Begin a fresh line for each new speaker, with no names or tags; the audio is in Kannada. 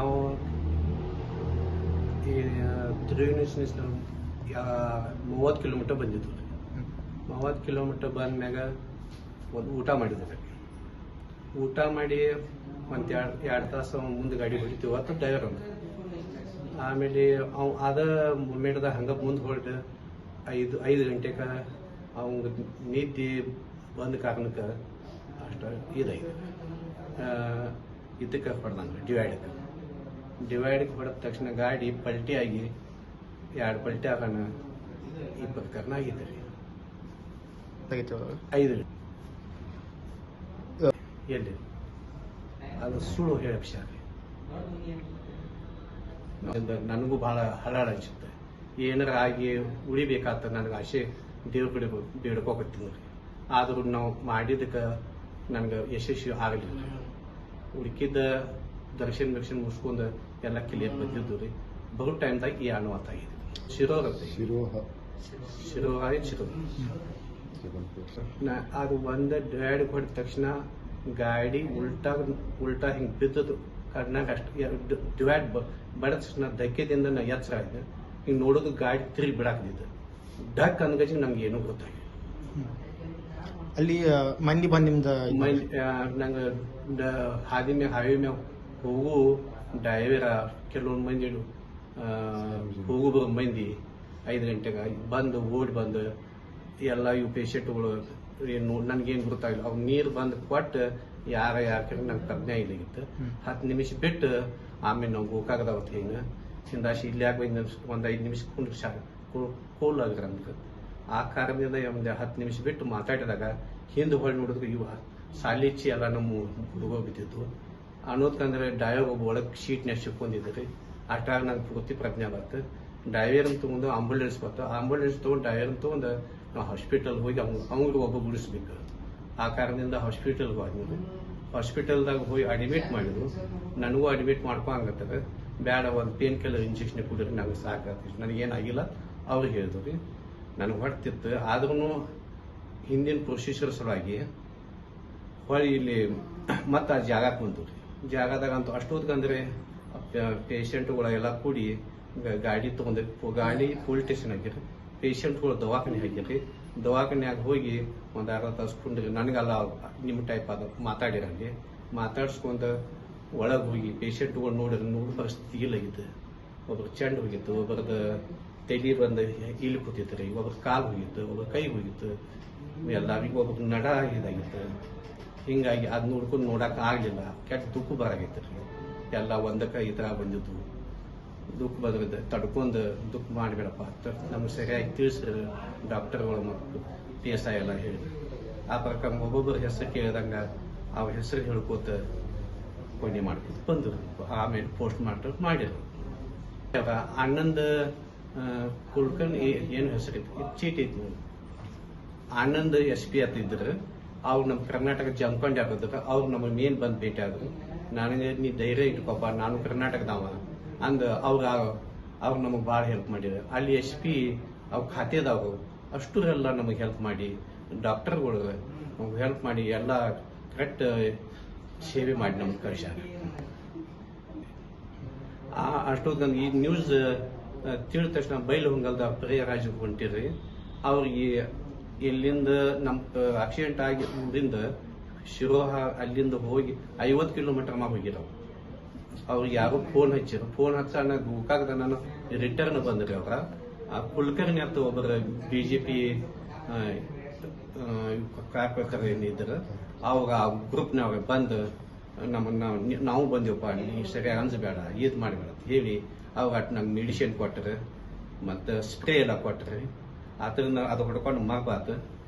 ನಾವು ಈ ತ್ರಿವೇಣಿಸ್ನಿಂದ ಮೂವತ್ತು ಕಿಲೋಮೀಟರ್ ಬಂದಿದ್ದು ಮೂವತ್ತು ಕಿಲೋಮೀಟರ್ ಬಂದ್ಮ್ಯಾಗ ಒಂದು ಊಟ ಮಾಡಿದ್ವಿ ಊಟ ಮಾಡಿ ಒಂದು ಎರಡು ಎರಡು ತಾಸು ಮುಂದೆ ಗಾಡಿ ಹೊಡಿತೀವಿ ಅಂತ ಡ್ರೈವರ್ ಅಂದ ಆಮೇಲೆ ಅವ್ ಅದ ಮೂಮೆಂಟ್ದಾಗ ಹಂಗೆ ಮುಂದೆ ಹೊರಟು ಐದು ಐದು ಗಂಟೆಗೆ ಅವಂಗ ನಿದ್ದೆ ಬಂದ ಕಾರಣಕ್ಕೆ ಅಷ್ಟು ಇದಾಯ್ತು. ಇದಕ್ಕೆ ಹೊಡೆದಂಗೆ ಡಿವೈಡಕ್ಕೆ ಡಿವೈಡ್ಗೆ ಹೊಡೆದ ತಕ್ಷಣ ಗಾಡಿ ಪಲ್ಟಿ ಆಗಿ ಎರಡು ಪಲ್ಟಿ ಆಗೋಣ. ಇಪ್ಪತ್ತು ಕರ್ನ ಆಗಿದೆ ರೀ. ಐದು ಎಲ್ಲಿ? ಅದು ಸುಳ್ಳು ವಿಷಯ ರೀ. ನನಗೂ ಬಹಳ ಹರಾಡ ಅನ್ಸುತ್ತೆ. ಏನಾರ ಆಗಿ ಉಳಿಬೇಕಾತ ನನಗೆ ಆಸೆ ದೇವ್ರ ಕಡೆ ಬೇಡ್ಕೋಕತ್ತೀನಿ ರೀ. ಆದರೂ ನಾವು ಮಾಡಿದಕ್ಕೆ ನನಗೆ ಯಶಸ್ವಿ ಆಗಲಿಲ್ಲ ಉಳ್ಕಿದ್ದ ದರ್ಶನ ದರ್ಶನ ಮುಗಿಸ್ಕೊಂಡು ಎಲ್ಲ ಕ್ಲಿಯರ್ ಬಂದಿದ್ದು ರೀ. ಬಹು ಟೈಮ್ದಾಗ ಈ ಹಣ್ಣು ಆಗಿದೆ. ಶಿರೋರ್ ಅಂತ
ಶಿರೋಹ.
ಶಿರೋಹ ಶಿರೋ ನಾ ಅದು ಒಂದು ಡ್ಯಾಡ್ ಹೊಡೆದ ತಕ್ಷಣ ಗಾಡಿ ಉಲ್ಟಾ ಉಲ್ಟಾ ಹಿಂಗೆ ಬಿದ್ದದು ಕಣ್ಣಾಗ ಅಷ್ಟು ಡಿವೈಡ್ ಬಡ ತಕ್ಷಣ ಧಕ್ಕೆದಿಂದ ನಾ ಎಚ್ಚರ ಆಯ್ತು. ಹಿಂಗೆ ನೋಡೋದು ಗಾಡಿ ತಿರುಗಿ ಬಿಡಾಕದಿದ್ದು ಡಕ್ ಅಂದ್ಗಜಿ ನಮ್ಗೆ ಏನೂ ಗೊತ್ತಾಗಿಲ್ಲ
ಅಲ್ಲಿ ಮಂದಿ ಬಂದು ನಿಮ್ದು
ನಂಗೆ ಹಾದಿ ಮ್ಯಾಗ ಹಾವಿ ಮ್ಯಾಗ ಹೋಗು ಡೈವರ ಕೆಲವೊಂದು ಮಂದಿ ಹೂವು ಹೋಗು ಬರೋ ಮಂದಿ ಐದು ಗಂಟೆಗೆ ಬಂದು ಓಡಿ ಬಂದು ಎಲ್ಲ ಇವು ಪೇಷೆಂಟ್ಗಳು ಏನು ನನಗೇನು ಗೊತ್ತಾಗಿಲ್ಲ ಅವ್ರು ನೀರು ಬಂದು ಕೊಟ್ಟು ಯಾರ ಯಾಕೆ ನಂಗೆ ತಜ್ಞ ಇಲ್ಲಾಗಿತ್ತು. ಹತ್ತು ನಿಮಿಷ ಬಿಟ್ಟು ಆಮೇಲೆ ನಾವು ಗೋಕಾಗದಾವತ್ತು ಹಿಂಗೆ ಹಿಂದಾಶಿ ಇಲ್ಲಿ ಯಾಕೆ ಒಂದು ಒಂದು ಐದು ನಿಮಿಷ ಕುಂದ್ರೆ ಶಾ ಕೂಲ್ ಆಗಿರ ನಮ್ಗೆ ಆ ಕಾರಣದಿಂದ ಒಂದು ಹತ್ತು ನಿಮಿಷ ಬಿಟ್ಟು ಮಾತಾಡಿದಾಗ ಹಿಂದೆ ಹೊಳ್ಳಿ ನೋಡಿದ್ರೆ ಇವ ಸಾಲಿಚ್ಚಿ ಎಲ್ಲ ನಮ್ಮ ಹುಡುಗ ಬಿದ್ದಿದ್ದು ಅನ್ನೋದ್ಕಂದ್ರೆ ಡ್ರೈವರ್ ಒಬ್ಬ ಒಳಗೆ ಶೀಟ್ ಸಿಕ್ಕೊಂಡಿದ್ರಿ ಅಷ್ಟಾಗ ನಂಗೆ ಪೂರ್ತಿ ಪ್ರಜ್ಞೆ ಬರ್ತದೆ ಡ್ರೈವರ್ ತೊಗೊಂಡು ಆಂಬುಲೆನ್ಸ್ ಬರ್ತಾವ ಆಂಬುಲೆನ್ಸ್ ತಗೊಂಡು ಡ್ರೈವರ್ ತಗೊಂಡು ನಾವು ಹಾಸ್ಪಿಟಲ್ ಹೋಗಿ ಅವ್ನಿಗೆ ಒಬ್ಬ ಗುಡಿಸ್ಬೇಕು. ಆ ಕಾರಣದಿಂದ ಹಾಸ್ಪಿಟಲ್ಗೆ ಹೋದ್ವಿ. ಹಾಸ್ಪಿಟಲ್ದಾಗ ಹೋಗಿ ಅಡ್ಮಿಟ್ ಮಾಡಿದ್ರು. ನನಗೂ ಅಡ್ಮಿಟ್ ಮಾಡ್ಕೊಂಗತ್ತದ ಬೇಡ ಒಂದು ಪೇನ್ ಕಿಲ್ಲರ್ ಇಂಜೆಕ್ಷನ್ ಕೊಡ್ರಿ ನನಗೆ ಸಾಕಾಗ್ತಿ ನನಗೇನಾಗಿಲ್ಲ. ಅವ್ರು ಹೇಳಿದ್ರು. ರೀ ನನಗೆ ಹೊಡ್ತಿತ್ತು ಆದ್ರೂ ಹಿಂದಿನ ಪ್ರೊಸೀಜರ್ ಸಲುವಾಗಿ ಹೊಳ್ಳಿ ಇಲ್ಲಿ ಮತ್ತೆ ಆ ಜಾಗಕ್ಕೆ ಬಂತು ರೀ ಜಾಗದಾಗ ಅಂತೂ ಅಷ್ಟೊತ್ಕಂದ್ರೆ ಪೇಷಂಟ್ಗಳೆಲ್ಲ ಕೂಡಿ ಗಾಡಿ ತಗೊಂಡ್ರಿ ಗಾಡಿ ಪೊಲೀಸ್ ಸ್ಟೇಷನ್ ಹಾಕಿರಿ. ಪೇಷಂಟ್ಗಳು ದವಾಖಾನೆ ಹಾಕಿರಿ. ದವಾಖಾನ್ಯಾಗ ಹೋಗಿ ಒಂದು ಅರ್ಧ ತಾಸು ಕುಂಡ್ರಿ. ನನಗೆಲ್ಲ ನಿಮ್ಮ ಟೈಪ್ ಅದ ಮಾತಾಡಿರಂಗೆ ಮಾತಾಡ್ಸ್ಕೊಂಡ ಒಳಗೆ ಹೋಗಿ ಪೇಷಂಟ್ಗಳು ನೋಡಿದ್ರೆ ನೋಡಿ ಪರಿಸ್ಥಿತಿ ಇಲ್ಲಾಗಿತ್ತು ಒಬ್ರು ಚೆಂಡು ಹೋಗಿತ್ತು ಒಬ್ಬರದ ತಲೆ ಬಂದು ಇಲ್ಲಿ ಕೂತಿತ್ತು ರೀ. ಒಬ್ರ ಕಾಲು ಹೋಗಿತ್ತು ಒಬ್ಬರ ಕೈ ಹೋಗಿತ್ತು. ಎಲ್ಲ ಒಬ್ಬರ ನಡ ಇದಾಗಿತ್ತು. ಹಿಂಗಾಗಿ ಅದ್ ನೋಡ್ಕೊಂಡು ನೋಡಕ್ ಆಗ್ಲಿಲ್ಲ. ಕೆಟ್ಟ ದುಃಖ ಬರಾಗಿತ್ತು ಎಲ್ಲ ಒಂದಕ್ಕ ಈ ಬಂದಿದ್ದು. ದುಃಖ ಬಂದ್ರೆ ತಡ್ಕೊಂಡು ದುಃಖ ಮಾಡಬೇಡಪ್ಪ ನಮ್ಗೆ ಸರಿಯಾಗಿ ತಿಳಿಸ್ರಿ ಡಾಕ್ಟರ್ಗಳು ಮತ್ತು ಪಿ ಎಸ್ ಐ ಎಲ್ಲ ಹೇಳಿ. ಆ ಪ್ರಕಾರ ಒಬ್ಬೊಬ್ಬರ ಹೆಸರು ಕೇಳಿದಂಗ ಅವ್ರ ಹೆಸರು ಹೇಳ್ಕೋತ ಕೊನೆ ಮಾಡ್ಕೊತ ಬಂದ್ರು. ಆಮೇಲೆ ಪೋಸ್ಟ್ ಮಾರ್ಟಮ್ ಮಾಡಿದ್ರು. ಅಣ್ಣಂದ ಕುಳ್ಕನ್ ಏನು ಹೆಸರಿತ್ತು ಚೀಟಿ ಇತ್ತು ಅಣ್ಣಂದು ಎಸ್ ಪಿ ಇದ್ರು ಅವ್ರು ನಮ್ಮ ಕರ್ನಾಟಕ ಜಮ್ಕೊಂಡೆ ಆಗೋದಕ್ಕೆ ಅವ್ರು ನಮ್ಮ ಮೇನ್ ಬಂದ್ ಭೇಟಿ ಆದ್ರು. ನನಗೆ ನೀ ಧೈರ್ಯ ಇಟ್ಕೊಪ್ಪ ನಾನು ಕರ್ನಾಟಕದವ. ಅಂದ ಅವ್ರ ಅವ್ರು ನಮಗೆ ಭಾಳ ಹೆಲ್ಪ್ ಮಾಡಿದ್ರು ಅಲ್ಲಿ ಎಸ್ ಪಿ ಅವ್ರ ಖಾತೆದಾಗ ಅಷ್ಟುರೆಲ್ಲ ನಮಗೆ ಹೆಲ್ಪ್ ಮಾಡಿ, ಡಾಕ್ಟರ್ಗಳು ನಮ್ಗೆ ಹೆಲ್ಪ್ ಮಾಡಿ ಎಲ್ಲ ಕರೆಕ್ಟ್ ಸೇವೆ ಮಾಡಿ ನಮ್ಗೆ ಆ ಅಷ್ಟೊಂದು ಈ ನ್ಯೂಸ್ ತಿಳಿದ ತಕ್ಷಣ ಬೈಲು ಹೊಂಗಲ್ದ ಪ್ರಿಯರಾಜ್ ಹೊಂಟಿರಿ ಅವ್ರಿಗೆ ಇಲ್ಲಿಂದ ನಮ್ ಆಕ್ಸಿಡೆಂಟ್ ಆಗಿ ಊರಿಂದ ಶಿರೋಹ ಅಲ್ಲಿಂದ ಹೋಗಿ ಐವತ್ತು ಕಿಲೋಮೀಟರ್ ಮಾ ಹೋಗಿರೋ ಅವ್ರಿಗೆ ಯಾರು ಫೋನ್ ಹಚ್ಚಿರ ಫೋನ್ ಹಚ್ಚ ಗೋಕಾಕದ ನಾನು ರಿಟರ್ನ್ ಬಂದ್ರಿ ಅವ್ರ. ಆ ಕುಲಕರ್ಣಿ ಅಂತ ಒಬ್ಬರ ಬಿಜೆಪಿ ಕಾರ್ಯಕರ್ತರು ಏನಿದ್ರು ಅವಾಗ ಆ ಗ್ರೂಪ್ನಾಗ ಬಂದು ನಮ್ಮನ್ನ ನಾವು ಬಂದೆವಪ್ಪ, ನೀ ಸರಿಯಾಗಿ ಅನ್ಸಬೇಡ, ಇದು ಮಾಡಬೇಡ ಹೇಳಿ ಅವಾಗ ನಂಗೆ ಮೆಡಿಸಿನ್ ಕೊಟ್ಟರು ಮತ್ತು ಸ್ಟೇ ಎಲ್ಲ ಕೊಟ್ಟರು ಅದನ್ನ ಅದು ಹೊಡ್ಕೊಂಡು ಮಗಬಾತು.